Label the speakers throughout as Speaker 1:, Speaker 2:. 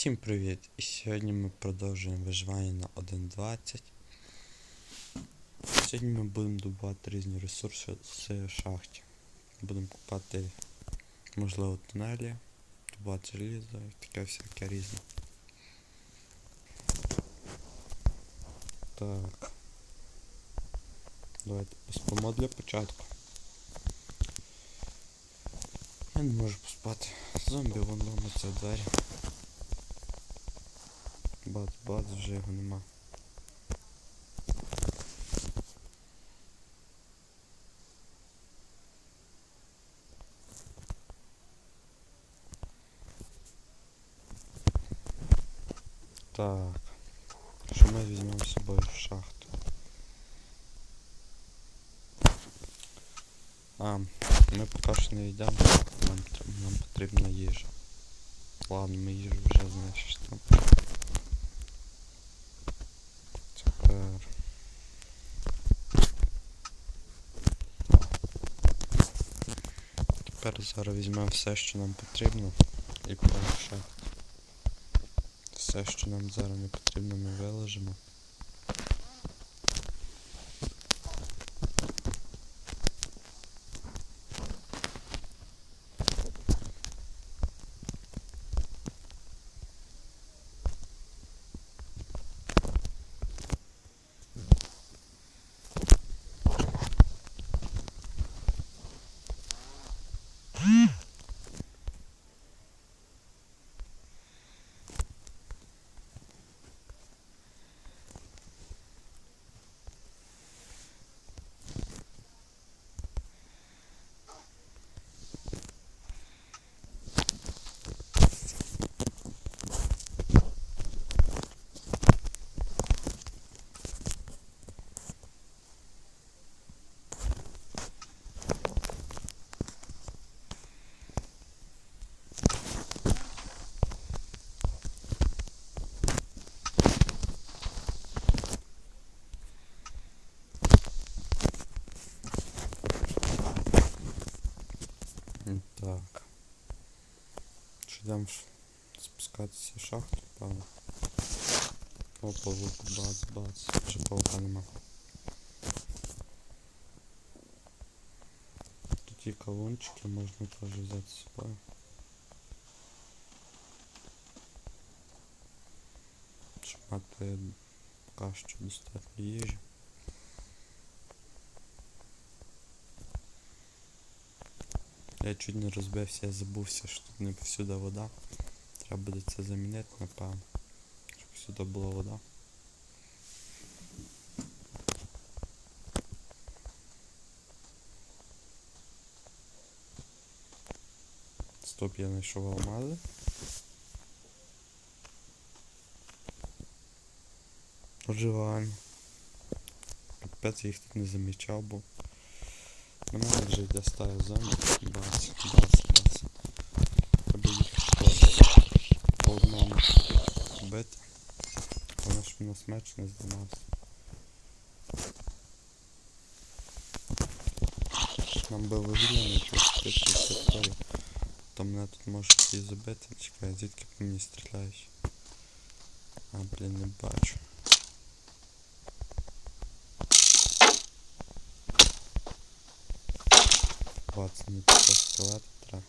Speaker 1: Всім привіт! І сьогодні ми продовжуємо виживання на 1.20. Сьогодні ми будемо добувати різні ресурси з шахті. Будемо купати, можливо, тунелі, добувати желізо і таке всяке різне. Так. Давайте поспимо для початку. Я не можу поспати. Зомбі вон ломиться в двері. Бац, бац, вже його нема. Так. Що ми візьмемо з собою в шахту? А, ми поки що не йдемо, нам, нам потрібна їжа. Ладно, ми їжу вже знаєш там. Тепер. Тепер зараз візьмемо все, що нам потрібно, і перше. Все, що нам зараз не потрібно, ми виложимо. Що йдемо ш- спускатися в шахту, певно. О, павук, бац, бац. Вже павука нема. Тут є колончики, можна теж взяти з собою. Щоб мати поки що достатньо їжі. Я чуть не розбився, я забувся, що тут не повсюди вода. Треба буде це замінити, напевно. Щоб всюди була вода. Стоп, я знайшов алмази. Оживаємо. Капець я їх тут не замічав, бо на мене вже йде стая зомбі. Бац, бац, бац. Треба їх теж по одному бити. Вона ж в нас меч не зламався. Нам би вугілля не пустити в територію. То мене тут можуть і забити. Чекай, звідки по мені стріляєш? А, блін, не бачу. Тут скелети треба.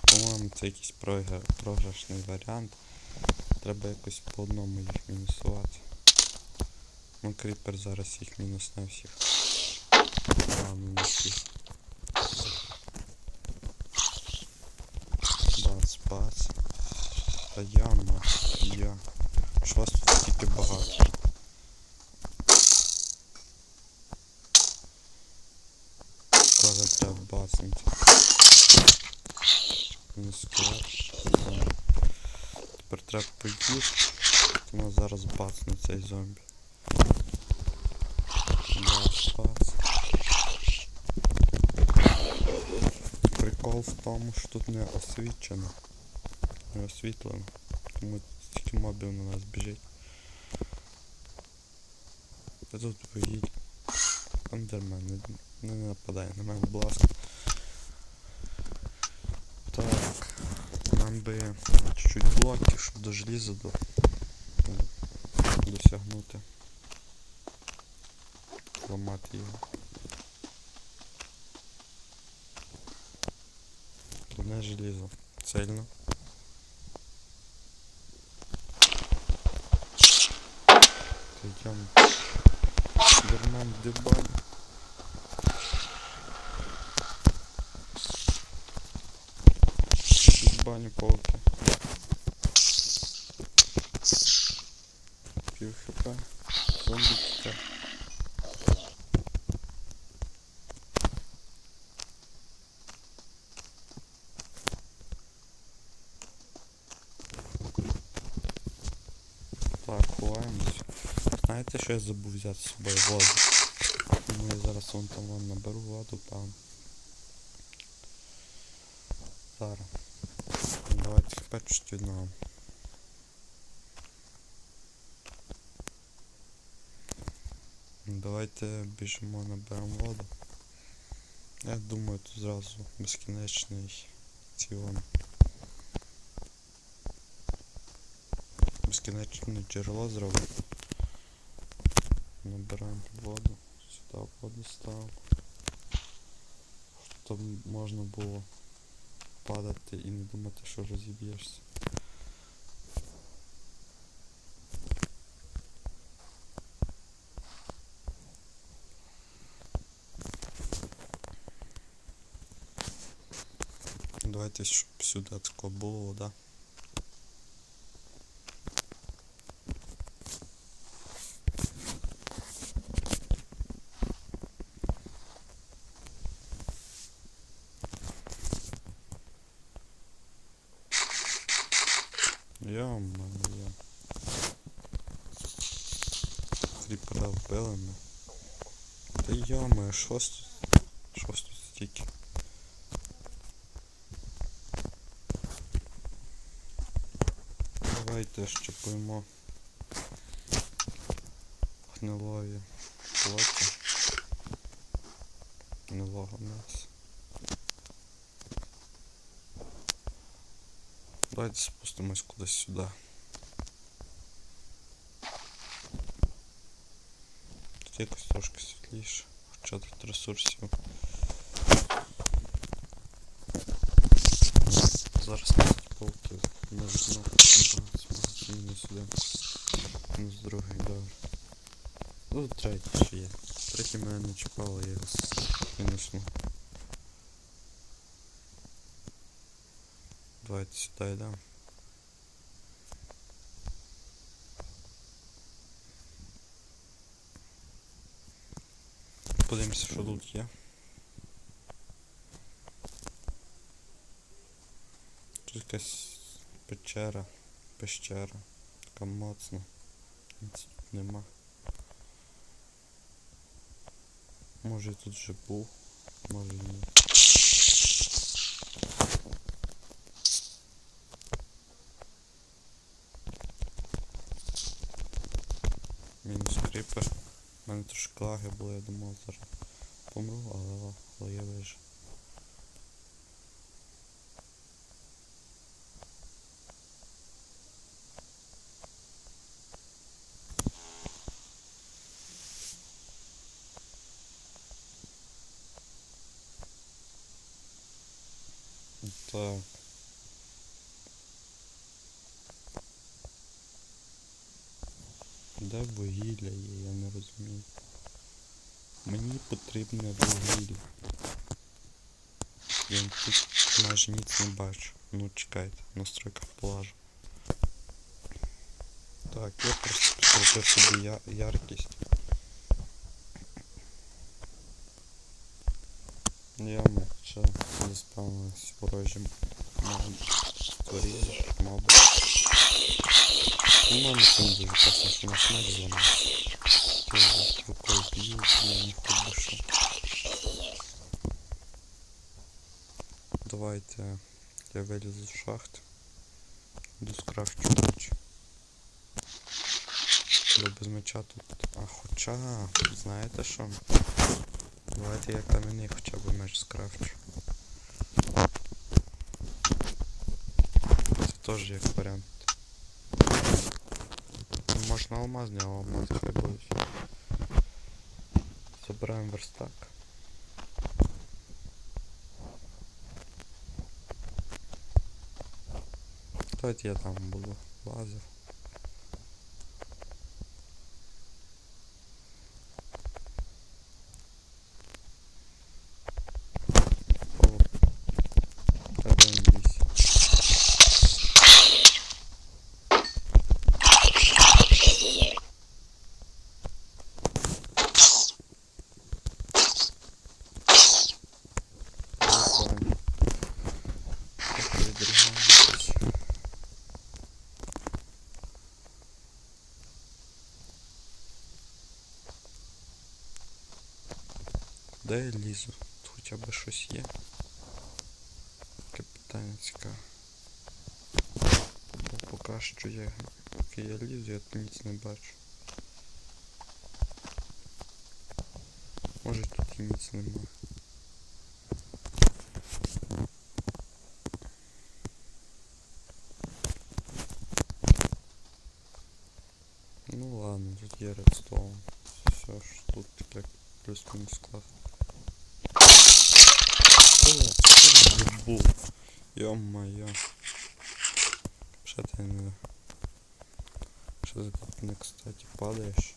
Speaker 1: По-моєму, це якийсь програ... програшний варіант. Треба якось по одному їх мінусувати. Ну, кріпер зараз їх мінус на всіх. Ладно, не всіх. Бац, бац. Та яма, я. Що вас тут тільки багато? Коли треба бацнути. Не. Ладно. Тепер треба поїсти. Тому зараз бацне цей зомбі. Прикол в тому, що тут не освічено. Не освітлено. Тому стільки мобів на нас біжить. Та тут поїдь. Андермен, не, не нападай на мене, будь ласка. Так. Нам би чуть-чуть блоків, щоб до желіза до... досягнути. Ламати його. Одне желізо. Цельно. Йдем. Дерман дебан. Дебані пауки. Пів хп. Зомбі Знаєте, що я забув взяти з собою воду? Ну я зараз вон там вон наберу воду, пам. Зараз. Давайте чуть одного. Давайте біжимо, наберемо воду. Я думаю, тут зразу безкінечний ціон. Безкінечне джерело зробимо. Набираємо воду. Сюди воду ставимо. Щоб можна було падати і не думати, що розіб'єшся. Давайте, щоб сюди тако було вода. Ми. Та йо-моє, що ж тут? Що ж тут стільки? Давайте ще поймо гнилої плоті. Гнилого м'яса. Давайте спустимось кудись сюди. Тут якось трошки світліше, хоча тут ресурсів. Зараз на пауки не видно. Мінус один. Мінус другий, добре. Ну, третій ще є. Третій мене не чіпало, я його мінуснув. Давайте сюди йдемо. Подивимося, що тут є. Тут якась печера, пещера. Така моцна. Ніц тут нема. Може тут вже був, може ні. Мінус кріпер. У мене трошки лаги було, я думав зараз помру, але, але я вижив. Так. Де вугілля є, я не розумію. Мені потрібне вугілля. Я тут майже ніц не бачу. Ну чекайте, настройка плажу. Так, я просто підкрутив собі я яркість. Ями, ще заспавнились ворожі моби. Створили моби. Ну, мама цим дуже класно, що наш меч зламав. Давайте я вилізу з шахти. Йду скрафчу меч. Бо без меча тут. А хоча, знаєте що? Давайте я кам'яний хоча б меч скрафчу. Це теж як варіант. Можна алмазні, а алмази хай будуть. Забираємо верстак. Давайте я там буду лазив. Куди я лізу? Тут хоча б щось є. Таке питання цікаве. Поки що я, поки я лізу, я тут ніц не бачу. Може тут і ніц нема. Ну ладно, тут є редстоун. Все ж тут таке плюс-мінус клас. О, що за був? Йо-моє. Що ти не... Що ти кстати, падаєш?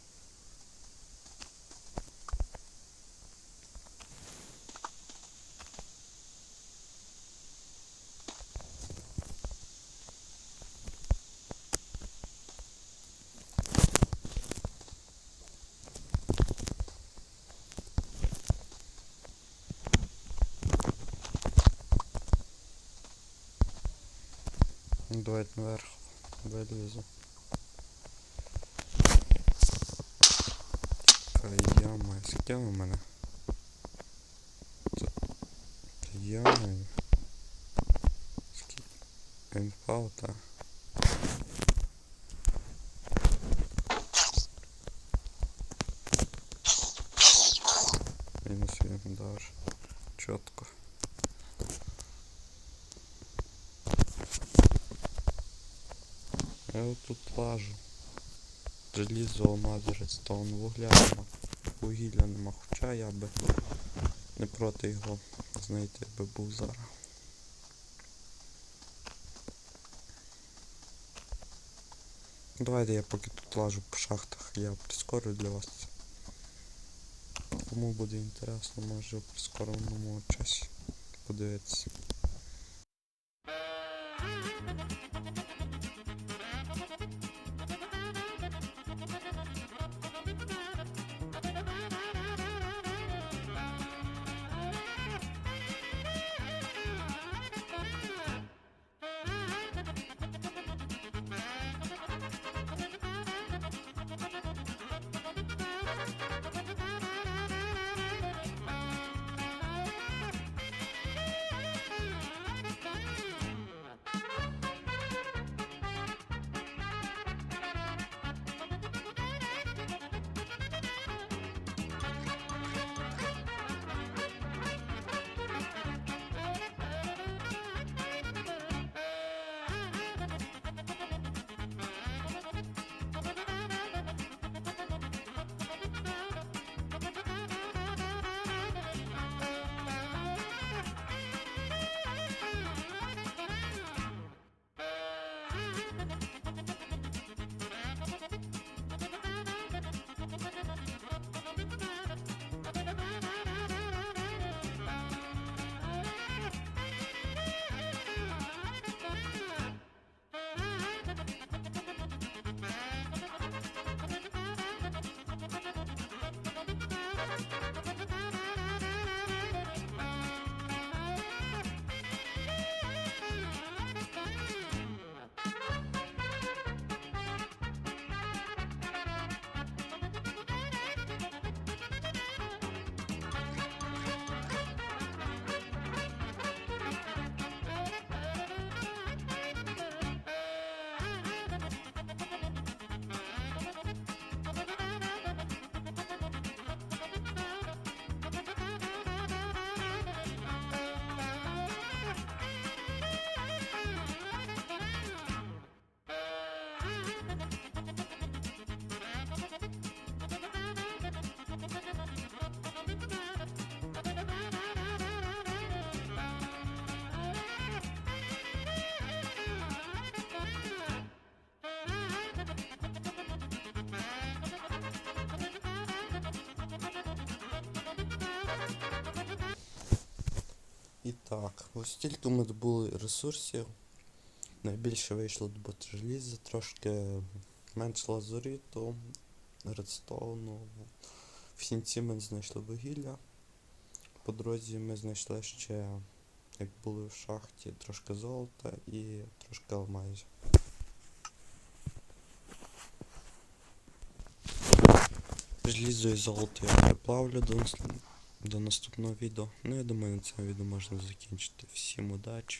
Speaker 1: Ну, Давайте наверх вилізу. Така яма, скільки у мене? Це... Це яма. Скільки? Інфал, Я от тут лажу. Желізо, алмаз, редстоун, вугля нема. Вугілля нема, хоча я би не проти його знайти би був зараз. Давайте я поки тут лажу по шахтах, я прискорю для вас це. Кому буде інтересно, може у прискореному часі подивитися. Так, ось тільки ми добули ресурсів. Найбільше вийшло добути желіза, трошки менше лазуриту, редстоуну. В сінці ми знайшли вугілля. По дорозі ми знайшли ще, як були в шахті, трошки золота і трошки алмазів. Желізо і золото я переплавлю до, до наступного відео. Ну, я думаю, на цьому відео можна закінчити. Всім удачі.